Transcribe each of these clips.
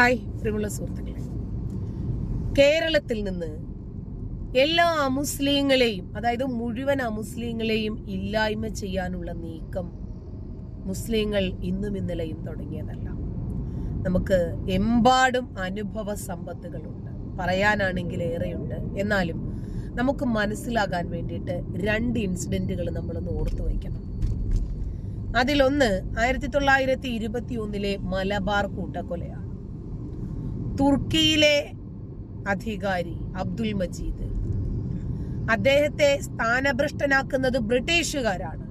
Hi പ്രിയമുള്ള സുഹൃത്തുക്കളെ. കേരളത്തിൽ നിന്ന് എല്ലാ അമുസ്ലിങ്ങളെയും അതായത് മുഴുവൻ അമുസ്ലിങ്ങളെയും ഇല്ലായ്മ ചെയ്യാനുള്ള നീക്കം മുസ്ലിങ്ങൾ ഇന്നും ഇന്നലെയും തുടങ്ങിയതല്ല. നമുക്ക് എമ്പാടും അനുഭവ സമ്പത്തുകളുണ്ട്. പറയാനാണെങ്കിൽ ഏറെയുണ്ട്. എന്നാലും നമുക്ക് മനസ്സിലാകാൻ വേണ്ടിയിട്ട് രണ്ട് ഇൻസിഡന്റുകൾ നമ്മളൊന്ന് ഓർത്തു വയ്ക്കണം. അതിലൊന്ന് ആയിരത്തി തൊള്ളായിരത്തി ഇരുപത്തി ഒന്നിലെ മലബാർ കൂട്ടക്കൊലയാണ്. തുർക്കിയിലെ അധികാരി അബ്ദുൽ മജീദ്. അദ്ദേഹത്തെ സ്ഥാനഭ്രഷ്ടനാക്കുന്നത് ബ്രിട്ടീഷുകാരാണ്.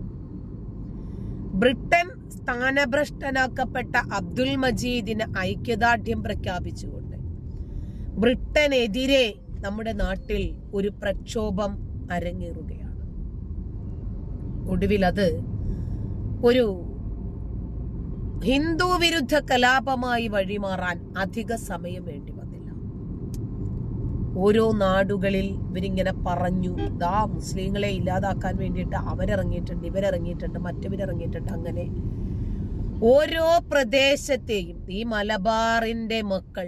ബ്രിട്ടൻ സ്ഥാനഭ്രഷ്ടനാക്കപ്പെട്ട അബ്ദുൽ മജീദിന് ഐക്യദാർഢ്യം പ്രഖ്യാപിച്ചുകൊണ്ട് ബ്രിട്ടനെതിരെ നമ്മുടെ നാട്ടിൽ ഒരു പ്രക്ഷോഭം അരങ്ങേറുകയാണ്. ഒടുവിൽ അത് ഒരു ഹിന്ദു വിരുദ്ധ കലാപമായി വഴിമാറാൻ അധിക സമയം വേണ്ടി വന്നില്ല. ഓരോ നാടുകളിൽ ഇവരിങ്ങനെ പറഞ്ഞു ദാ മുസ്ലിങ്ങളെ ഇല്ലാതാക്കാൻ വേണ്ടിയിട്ട് അവരിറങ്ങിയിട്ടുണ്ട് ഇവരിറങ്ങിയിട്ടുണ്ട് മറ്റവരിറങ്ങിയിട്ടുണ്ട്. അങ്ങനെ ഓരോ പ്രദേശത്തെയും ഈ മലബാറിന്റെ മക്കൾ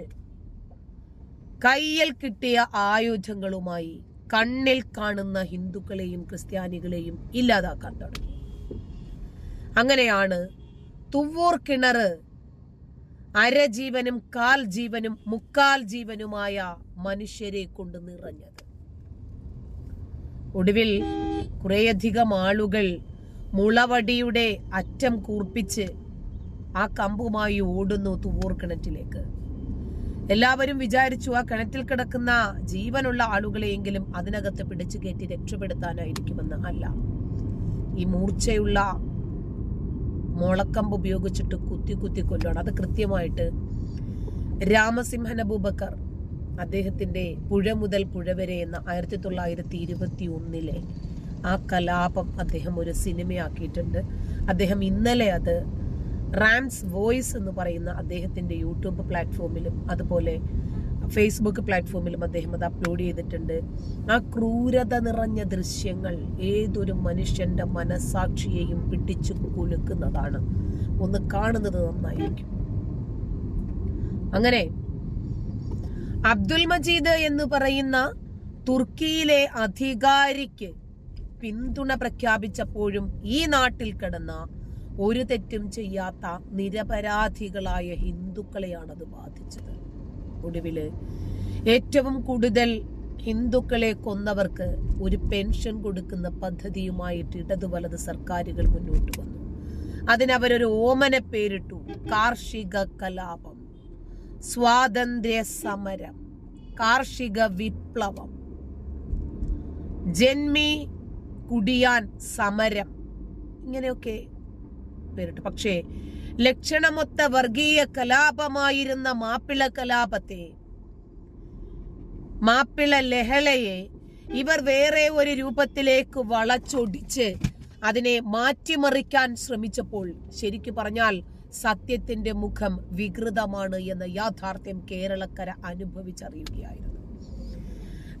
കയ്യിൽ കിട്ടിയ ആയുധങ്ങളുമായി കണ്ണിൽ കാണുന്ന ഹിന്ദുക്കളെയും ക്രിസ്ത്യാനികളെയും ഇല്ലാതാക്കാൻ തുടങ്ങി. അങ്ങനെയാണ് തുവ്വൂർ കിണർ അരജീവനും കാൽ ജീവനും മുക്കാൽ ജീവനുമായ മനുഷ്യരെ കൊണ്ട് നിറഞ്ഞത്. ഒടുവിൽ കുറേയധികം ആളുകൾ മുളവടിയുടെ അറ്റം കൂർപ്പിച്ച് ആ കമ്പുമായി ഓടുന്നു തുവൂർ കിണറ്റിലേക്ക്. എല്ലാവരും വിചാരിച്ചു ആ കിണറ്റിൽ കിടക്കുന്ന ജീവനുള്ള ആളുകളെയെങ്കിലും അതിനകത്ത് പിടിച്ചു കയറ്റി രക്ഷപ്പെടുത്താനായിരിക്കുമെന്ന് അല്ല. ഈ മൂർച്ചയുള്ള മുളക്കമ്പ് ഉപയോഗിച്ചിട്ട് കുത്തി കുത്തി കൊല്ലുകയാണ് അത് കൃത്യമായിട്ട് രാമസിംഹൻ അബൂബക്കർ അദ്ദേഹത്തിന്റെ പുഴ മുതൽ പുഴ വരെ എന്ന ആയിരത്തി തൊള്ളായിരത്തി ഇരുപത്തി ഒന്നിലെ ആ കലാപം അദ്ദേഹം ഒരു സിനിമയാക്കിയിട്ടുണ്ട്. അദ്ദേഹം ഇന്നലെ അത് റാംസ് വോയിസ് എന്ന് പറയുന്ന അദ്ദേഹത്തിന്റെ യൂട്യൂബ് പ്ലാറ്റ്ഫോമിലും അതുപോലെ ഫേസ്ബുക്ക് പ്ലാറ്റ്ഫോമിലും അദ്ദേഹം അത് അപ്ലോഡ് ചെയ്തിട്ടുണ്ട്. ആ ക്രൂരത നിറഞ്ഞ ദൃശ്യങ്ങൾ ഏതൊരു മനുഷ്യന്റെ മനസാക്ഷിയെയും പിടിച്ചു കുലുക്കുന്നതാണ്. ഒന്ന് കാണുന്നത് നന്നായിരിക്കും. അങ്ങനെ അബ്ദുൽ മജീദ് എന്ന് പറയുന്ന തുർക്കിയിലെ അധികാരിക്ക് പിന്തുണ പ്രഖ്യാപിച്ചപ്പോഴും ഈ നാട്ടിൽ കിടന്ന ഒരു തെറ്റും ചെയ്യാത്ത നിരപരാധികളായ ഹിന്ദുക്കളെയാണത് ബാധിച്ചത്. ഒടുവിൽ ഏറ്റവും കൂടുതൽ ഹിന്ദുക്കളെ കൊന്നവർക്ക് ഒരു പെൻഷൻ കൊടുക്കുന്ന പദ്ധതിയുമായിട്ട് ഇടതു വലത് സർക്കാരുകൾ മുന്നോട്ട് വന്നു. അതിനവരൊരു ഓമന പേരിട്ടു. കാർഷിക കലാപം സ്വാതന്ത്ര്യ സമരം കാർഷിക വിപ്ലവം ജന്മി കുടിയാൻ സമരം ഇങ്ങനെയൊക്കെ പേരിട്ടു. പക്ഷേ ലക്ഷണമൊത്ത വർഗീയ കലാപമായിരുന്ന മാപ്പിള കലാപത്തെ. മാപ്പിള ലഹളയെ ഇവർ വേറെ ഒരു രൂപത്തിലേക്ക് വളച്ചൊടിച്ച് അതിനെ മാറ്റിമറിക്കാൻ ശ്രമിച്ചപ്പോൾ ശരിക്കു പറഞ്ഞാൽ സത്യത്തിന്റെ മുഖം വികൃതമാണ് എന്ന യാഥാർത്ഥ്യം കേരളക്കര അനുഭവിച്ചറിയുകയായിരുന്നു.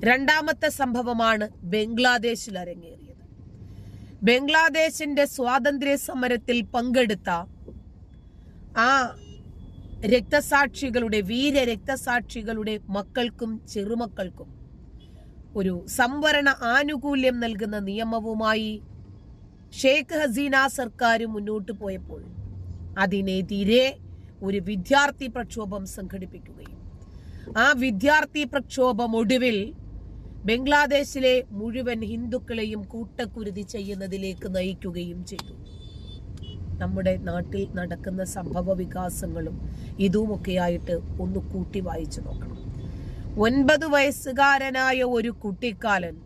രണ്ടാമത്തെ സംഭവമാണ് ബംഗ്ലാദേശിൽ അരങ്ങേറിയത്. ബംഗ്ലാദേശിന്റെ സ്വാതന്ത്ര്യ സമരത്തിൽ പങ്കെടുത്ത ആ രക്തസാക്ഷികളുടെ വീര രക്തസാക്ഷികളുടെ മക്കൾക്കും ചെറുമക്കൾക്കും ഒരു സംവരണ ആനുകൂല്യം നൽകുന്ന നിയമവുമായി ഷേഖ് ഹസീന സർക്കാർ മുന്നോട്ട് പോയപ്പോൾ അതിനെതിരെ ഒരു വിദ്യാർത്ഥി പ്രക്ഷോഭം സംഘടിപ്പിക്കുകയും ആ വിദ്യാർത്ഥി പ്രക്ഷോഭം ഒടുവിൽ ബംഗ്ലാദേശിലെ മുഴുവൻ ഹിന്ദുക്കളെയും കൂട്ടക്കുരുതി ചെയ്യുന്നതിലേക്ക് നയിക്കുകയും ചെയ്തു. നമ്മുടെ നാട്ടിൽ നടക്കുന്ന സംഭവ വികാസങ്ങളും ഇതുമൊക്കെയായിട്ട് ഒന്ന് കൂട്ടി വായിച്ചു നോക്കണം. ഒൻപത് വയസ്സുകാരനായ ഒരു കുട്ടിക്കാലൻ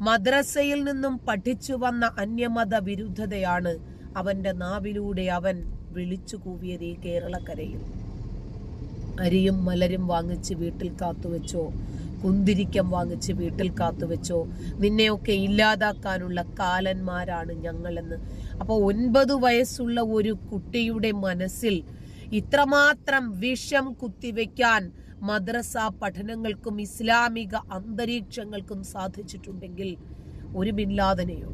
മദ്രസയിൽ നിന്നും പഠിച്ചു വന്ന അന്യമത വിരുദ്ധതയാണ് അവന്റെ നാവിലൂടെ അവൻ വിളിച്ചു കൂവിയത് ഈ കേരളക്കരയിൽ. അരിയും മലരും വാങ്ങിച്ച് വീട്ടിൽ കാത്തുവെച്ചോ കുന്തിരിക്കം വാങ്ങിച്ച് വീട്ടിൽ കാത്തുവെച്ചോ നിന്നെയൊക്കെ ഇല്ലാതാക്കാനുള്ള കാലന്മാരാണ് ഞങ്ങളെന്ന് അപ്പോൾ ഒൻപത് വയസ്സുള്ള ഒരു കുട്ടിയുടെ മനസ്സിൽ ഇത്രമാത്രം വിഷം കുത്തിവെക്കാൻ മദ്രസ പഠനങ്ങൾക്കും ഇസ്ലാമിക അന്തരീക്ഷങ്ങൾക്കും സാധിച്ചിട്ടുണ്ടെങ്കിൽ ഒരു ബിൻലാദനെയോ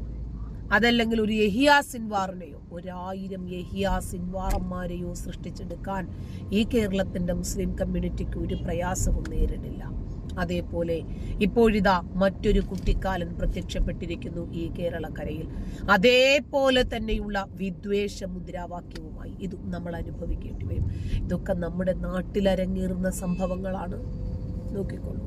അതല്ലെങ്കിൽ ഒരു യഹിയാ സിൻവാറിനെയോ ഒരായിരം യഹിയാ സിൻവാറന്മാരെയോ സൃഷ്ടിച്ചെടുക്കാൻ ഈ കേരളത്തിന്റെ മുസ്ലിം കമ്മ്യൂണിറ്റിക്ക് ഒരു പ്രയാസവും നേരിടില്ല. അതേപോലെ ഇപ്പോഴിതാ മറ്റൊരു കുട്ടിക്കാലൻ പ്രത്യക്ഷപ്പെട്ടിരിക്കുന്നു ഈ കേരളക്കരയിൽ. അതേപോലെ തന്നെയുള്ള വിദ്വേഷ മുദ്രാവാക്യവുമായി ഇത് നമ്മൾ അനുഭവിക്കേണ്ടി വരും. ഇതൊക്കെ നമ്മുടെ നാട്ടിലരങ്ങേറുന്ന സംഭവങ്ങളാണ്. നോക്കിക്കോളൂ.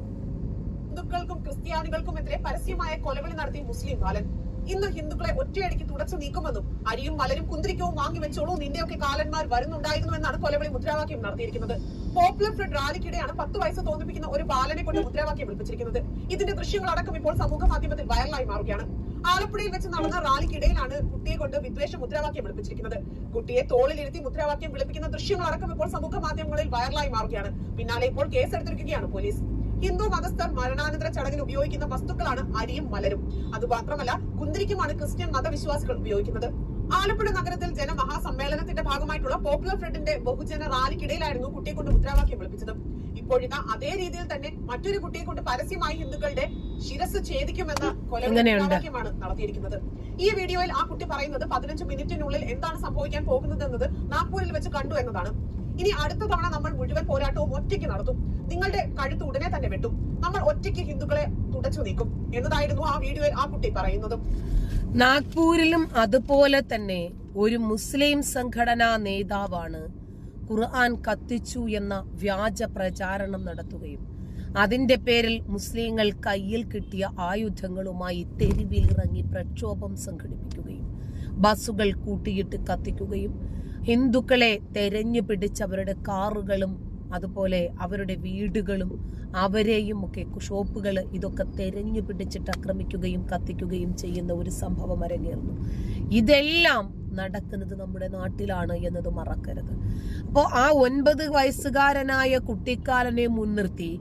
ഹിന്ദുക്കൾക്കും ക്രിസ്ത്യാനികൾക്കും എതിരെ പരസ്യമായ കൊലവിളി നടത്തി മുസ്ലിം ബാലൻ ഇന്ന് ഹിന്ദുക്കളെ ഒറ്റയടിക്ക് തുടച്ചു നീക്കുമെന്നും അരിയും മലരും കുന്തിരിക്കവും വാങ്ങി വെച്ചോളൂ നിന്റെയൊക്കെ കാലന്മാർ വരുന്നുണ്ടായിരുന്നു എന്നാണ് കൊലവിളി മുദ്രാവാക്യം നടത്തിയിരിക്കുന്നത്. പോപ്പുലർ ഫ്രണ്ട് റാലിക്കിടെയാണ് പത്ത് വയസ്സ് തോന്നിപ്പിക്കുന്ന ഒരു ബാലനെ കൊണ്ട് മുദ്രാവാക്യം വിളിപ്പിച്ചിരിക്കുന്നത്. ഇതിന്റെ ദൃശ്യങ്ങളടക്കം ഇപ്പോൾ സമൂഹ മാധ്യമത്തിൽ വൈറലായി മാറുകയാണ്. ആലപ്പുഴയിൽ വെച്ച് നടന്ന റാലിക്കിടയിലാണ് കുട്ടിയെ കൊണ്ട് വിദ്വേഷ മുദ്രാവാക്യം വിളിപ്പിച്ചിരിക്കുന്നത്. കുട്ടിയെ തോളിലിരുത്തി മുദ്രാവാക്യം വിളിപ്പിക്കുന്ന ദൃശ്യങ്ങളടക്കം ഇപ്പോൾ സമൂഹ മാധ്യമങ്ങളിൽ വൈറലായി മാറുകയാണ്. പിന്നാലെ ഇപ്പോൾ കേസെടുത്തിരിക്കുകയാണ് പോലീസ്. ഹിന്ദു മതസ്ഥർ മരണാനന്തര ചടങ്ങിന് ഉപയോഗിക്കുന്ന വസ്തുക്കളാണ് അരിയും മലരും. അതുമാത്രമല്ല കുന്തിരിക്കുമാണ് ക്രിസ്ത്യൻ മതവിശ്വാസികൾ ഉപയോഗിക്കുന്നത്. ആലപ്പുഴ നഗരത്തിൽ ജനമഹാസമ്മേളനത്തിന്റെ ഭാഗമായിട്ടുള്ള പോപ്പുലർ ഫ്രണ്ടിന്റെ ബഹുജന റാലിക്കിടയിലായിരുന്നു കുട്ടിയെ കൊണ്ട് മുദ്രാവാക്യം വിളിപ്പിച്ചത്. ഇപ്പോഴിതാ അതേ രീതിയിൽ തന്നെ മറ്റൊരു കുട്ടിയെ കൊണ്ട് പരസ്യമായി ഹിന്ദുക്കളുടെ ശിരസ് ഛേദിക്കുമെന്ന? മുദ്രാവാക്യമാണ് നടത്തിയിരിക്കുന്നത്. ഈ വീഡിയോയിൽ ആ കുട്ടി പറയുന്നത് പതിനഞ്ച് മിനിറ്റിനുള്ളിൽ എന്താണ് സംഭവിക്കാൻ പോകുന്നത് എന്നത് നാഗ്പൂരിൽ വെച്ച് കണ്ടു എന്നതാണ്. ഇനി അടുത്ത തവണ നമ്മൾ മുഴുവൻ പോരാട്ടവും ഒറ്റയ്ക്ക് നടത്തും. നിങ്ങളുടെ കഴുത്ത് ഉടനെ തന്നെ വെട്ടും. നമ്മൾ ഒറ്റയ്ക്ക് ഹിന്ദുക്കളെ തുടച്ചു നീക്കും. എന്നതായിരുന്നു ആ വീഡിയോയിൽ ആ കുട്ടി പറയുന്നത്. നാഗ്പൂരിലും അതുപോലെ തന്നെ ഒരു മുസ്ലിം സംഘടനാ നേതാവാണ് ഖുർആൻ കത്തിച്ചു എന്ന വ്യാജ പ്രചാരണം നടത്തുകയും അതിന്റെ പേരിൽ മുസ്ലിങ്ങൾ കയ്യിൽ കിട്ടിയ ആയുധങ്ങളുമായി തെരുവിൽ ഇറങ്ങി പ്രക്ഷോഭം സംഘടിപ്പിക്കുകയും ബസ്സുകൾ കൂട്ടിയിട്ട് കത്തിക്കുകയും ഹിന്ദുക്കളെ തെരഞ്ഞു പിടിച്ച് അവരുടെ കാറുകളും അതുപോലെ അവരുടെ വീടുകളും അവരെയും ഒക്കെ ഷോപ്പുകൾ ഇതൊക്കെ തെരഞ്ഞു പിടിച്ചിട്ട് ആക്രമിക്കുകയും കത്തിക്കുകയും ചെയ്യുന്ന ഒരു സംഭവം അരങ്ങേറുന്നു. ഇതെല്ലാം നടക്കുന്നത് നമ്മുടെ നാട്ടിലാണ് എന്നത് മറക്കരുത്. അപ്പോൾ ആ ഒൻപത് വയസ്സുകാരനായ കുട്ടിക്കാലനെ മുൻനിർത്തി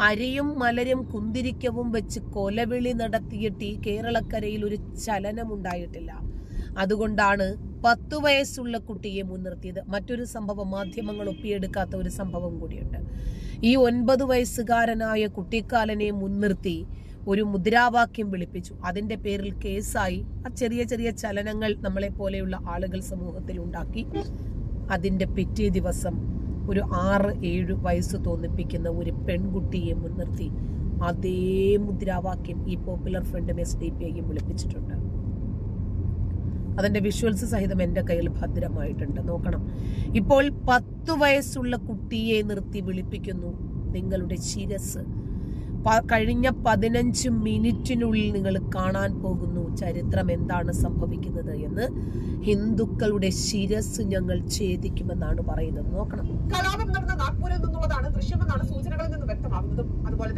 അരിയും മലരും കുന്തിരിക്കവും വെച്ച് കൊലവിളി നടത്തിയിട്ട് ഈ കേരളക്കരയിൽ ഒരു ചലനമുണ്ടായിട്ടില്ല. അതുകൊണ്ടാണ് പത്തു വയസ്സുള്ള കുട്ടിയെ മുൻനിർത്തിയത്. മറ്റൊരു സംഭവം മാധ്യമങ്ങൾ ഒപ്പിയെടുക്കാത്ത ഒരു സംഭവം കൂടിയുണ്ട്. ഈ ഒൻപത് വയസ്സുകാരനായ കുട്ടിക്കാലനെ മുൻനിർത്തി ഒരു മുദ്രാവാക്യം വിളിപ്പിച്ചു. അതിന്റെ പേരിൽ കേസായി. ആ ചെറിയ ചെറിയ ചലനങ്ങൾ നമ്മളെ പോലെയുള്ള ആളുകൾ സമൂഹത്തിൽ ഉണ്ടാക്കി. അതിന്റെ പിറ്റേ ദിവസം ഒരു ആറ് ഏഴ് വയസ്സ് തോന്നിപ്പിക്കുന്ന ഒരു പെൺകുട്ടിയെ മുൻനിർത്തി അതേ മുദ്രാവാക്യം ഈ പോപ്പുലർ ഫ്രണ്ടും എസ് ഡി പി ഐയും വിളിപ്പിച്ചിട്ടുണ്ട്. അതിന്റെ വിഷ്വൽസ് സഹിതം എന്റെ കയ്യിൽ ഭദ്രമായിട്ടുണ്ട്. നോക്കണം. ഇപ്പോൾ പത്ത് വയസ്സുള്ള കുട്ടിയെ നിർത്തി വിളിപ്പിക്കുന്നു നിങ്ങളുടെ ശിരസ്. കഴിഞ്ഞ പതിനഞ്ച് മിനിറ്റിനുള്ളിൽ നിങ്ങൾ കാണാൻ പോകുന്നു ചരിത്രം എന്താണ് സംഭവിക്കുന്നത് എന്ന്. ഹിന്ദുക്കളുടെ ശിരസ് ഞങ്ങൾ ഛേദിക്കുമെന്നാണ് പറയുന്നത്. നോക്കണം. കലാപം നടന്ന നാഗ്പൂരിൽ നിന്നുള്ളതാണ് ദൃശ്യമെന്നാണ് സൂചനകളിൽ നിന്ന് വ്യക്തമാകുന്നതും.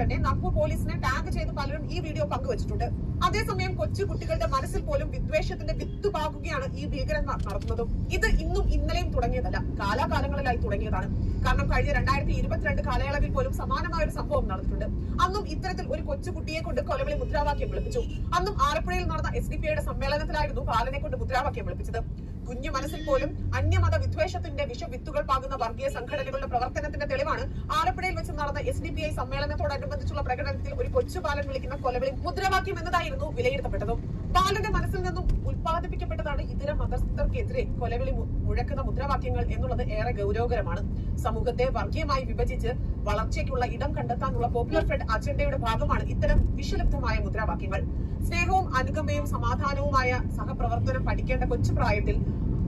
തന്നെ നാഗ്പൂർ പോലീസിനെ ടാഗ് ചെയ്ത് പലരും ഈ വീഡിയോ പങ്കുവച്ചിട്ടുണ്ട്. അതേസമയം കൊച്ചു കുട്ടികളുടെ മനസ്സിൽ പോലും വിദ്വേഷത്തിന്റെ വിത്ത് പാകുകയാണ് ഈ ഭീകരന്മാർ നടത്തുന്നതും. ഇത് ഇന്നും ഇന്നലെയും തുടങ്ങിയതല്ല കാലാകാലങ്ങളിലായി തുടങ്ങിയതാണ്. കാരണം കഴിഞ്ഞ രണ്ടായിരത്തി ഇരുപത്തിരണ്ട് കാലയളവിൽ പോലും സമാനമായ ഒരു സംഭവം നടന്നിട്ടുണ്ട്. അന്നും ഇത്തരത്തിൽ ഒരു കൊച്ചു കുട്ടിയെ കൊണ്ട് കൊലവിളി മുദ്രാവാക്യം വിളിപ്പിച്ചു. അന്നും ആലപ്പുഴയിൽ നടന്ന എസ് ഡി പി ഐയുടെ സമ്മേളനത്തിലായിരുന്നു ബാലനെ കൊണ്ട് മുദ്രാവാക്യം വിളിപ്പിച്ചത്. കുഞ്ഞു മനസ്സിൽ പോലും അന്യമത വിദ്വേഷത്തിന്റെ വിഷവിത്തുകൾ പാകുന്ന വർഗീയ സംഘടനകളുടെ പ്രവർത്തനത്തിന്റെ തെളിവാണ് ആലപ്പുഴയിൽ വെച്ച് നടന്ന എസ് ഡി പി ഐ സമ്മേളനത്തോടനുബന്ധിച്ചുള്ള പ്രകടനത്തിൽ ഒരു കൊച്ചു ബാലൻ വിളിക്കുന്ന കൊലവിളി മുദ്രാവാക്യം എന്നതായിരുന്നു വിലയിരുത്തപ്പെട്ടത്. ബാലന്റെ മനസ്സിൽ നിന്നും ഉത്പാദിപ്പിക്കപ്പെട്ടതാണ് ഇതര മതസ്ഥർക്കെതിരെ കൊലവിളി മുഴക്കുന്ന മുദ്രാവാക്യങ്ങൾ എന്നുള്ളത് ഏറെ ഗൗരവകരമാണ്. സമൂഹത്തെ വർഗീയമായി വിഭജിച്ച് വളർച്ചയ്ക്കുള്ള ഇടം കണ്ടെത്താനുള്ള പോപ്പുലർ ഫ്രണ്ട് അജണ്ടയുടെ ഭാഗമാണ് ഇത്തരം വിഷലിപ്തമായ മുദ്രാവാക്യങ്ങൾ. സ്നേഹവും അനുകമ്പയും സമാധാനവുമായ സഹപ്രവർത്തനം പഠിക്കേണ്ട കൊച്ചു പ്രായത്തിൽ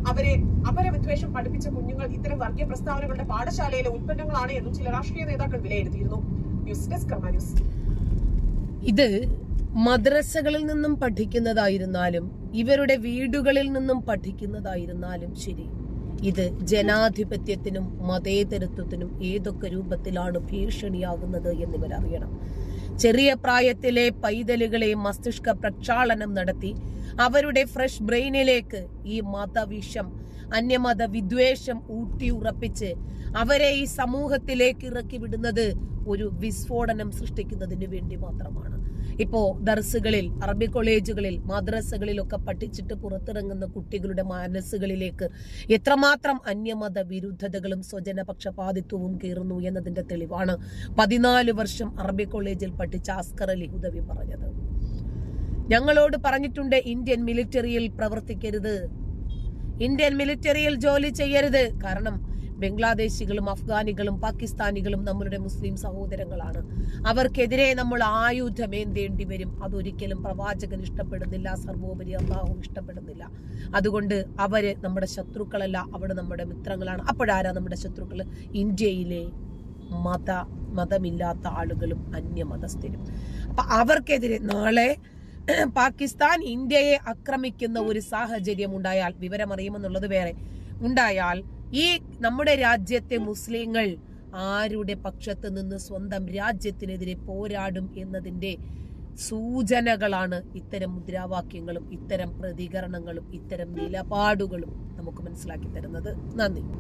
അവരെ അപരവിദ്വേഷം പഠിപ്പിച്ച കുഞ്ഞുങ്ങൾ ഇത്തരം വർഗീയ പ്രസ്താവനകളുടെ പാഠശാലയിലെ ഉൽപ്പന്നങ്ങളാണ് എന്നും ചില രാഷ്ട്രീയ നേതാക്കൾ വിലയിരുത്തിയിരുന്നു. News desk news. ഇത് മദ്രസകളിൽ നിന്നും പഠിക്കുന്നതായിരുന്നാലും ഇവരുടെ വീടുകളിൽ നിന്നും പഠിക്കുന്നതായിരുന്നാലും ശരി. ഇത് ജനാധിപത്യത്തിനും മതേതരത്വത്തിനും ഏതൊക്കെ രൂപത്തിലാണ് ഭീഷണിയാകുന്നത് എന്നിവരറിയണം. ചെറിയ പ്രായത്തിലെ പൈതലുകളെ മസ്തിഷ്ക പ്രക്ഷാളനം നടത്തി അവരുടെ ഫ്രഷ് ബ്രെയിനിലേക്ക് ഈ മതവിഷം അന്യമത വിദ്വേഷം ഊട്ടി ഊട്ടിയുറപ്പിച്ച് അവരെ ഈ സമൂഹത്തിലേക്ക് ഇറക്കി വിടുന്നത് ഒരു വിസ്ഫോടനം സൃഷ്ടിക്കുന്നതിന് വേണ്ടി മാത്രമാണ്. ഇപ്പോ ദർസുകളിൽ അറബി കോളേജുകളിൽ മദ്രസകളിലൊക്കെ പഠിച്ചിട്ട് പുറത്തിറങ്ങുന്ന കുട്ടികളുടെ മനസ്സുകളിലേക്ക് എത്രമാത്രം അന്യമത വിരുദ്ധതകളും സ്വജനപക്ഷപാതിത്വവും കയറുന്നു എന്നതിന്റെ തെളിവാണ് പതിനാല് വർഷം അറബി കോളേജിൽ പഠിച്ച അസ്കർ അലി ഹുദവി പറഞ്ഞത്. ഞങ്ങളോട് പറഞ്ഞിട്ടുണ്ട് ഇന്ത്യൻ മിലിറ്ററിയിൽ പ്രവർത്തിക്കരുത്. ഇന്ത്യൻ മിലിറ്ററിയിൽ ജോലി ചെയ്യരുത്. കാരണം ബംഗ്ലാദേശികളും അഫ്ഗാനികളും പാകിസ്ഥാനികളും നമ്മളുടെ മുസ്ലിം സഹോദരങ്ങളാണ്. അവർക്കെതിരെ നമ്മൾ ആയുധമേന്തേണ്ടി വരും. അതൊരിക്കലും പ്രവാചകൻ ഇഷ്ടപ്പെടുന്നില്ല സർവോപരി അള്ളാഹു ഇഷ്ടപ്പെടുന്നില്ല. അതുകൊണ്ട് അവർ നമ്മുടെ ശത്രുക്കളല്ല അവിടെ നമ്മുടെ മിത്രങ്ങളാണ്. അപ്പോഴാരാ നമ്മുടെ ശത്രുക്കൾ ഇന്ത്യയിലെ മത മതമില്ലാത്ത ആളുകളും അന്യമതസ്ഥരും. അപ്പൊ അവർക്കെതിരെ നാളെ പാകിസ്ഥാൻ ഇന്ത്യയെ ആക്രമിക്കുന്ന ഒരു സാഹചര്യം ഉണ്ടായാൽ വിവരമറിയുമെന്നുള്ളത് വേറെ. ഉണ്ടായാൽ ഈ നമ്മുടെ രാജ്യത്തെ മുസ്ലിങ്ങൾ ആരുടെ പക്ഷത്ത് നിന്ന് സ്വന്തം രാജ്യത്തിനെതിരെ പോരാടും എന്നതിന്റെ സൂചനകളാണ് ഇത്തരം മുദ്രാവാക്യങ്ങളും ഇത്തരം പ്രതികരണങ്ങളും ഇത്തരം നിലപാടുകളും നമുക്ക് മനസ്സിലാക്കി തരുന്നത്. നന്ദി.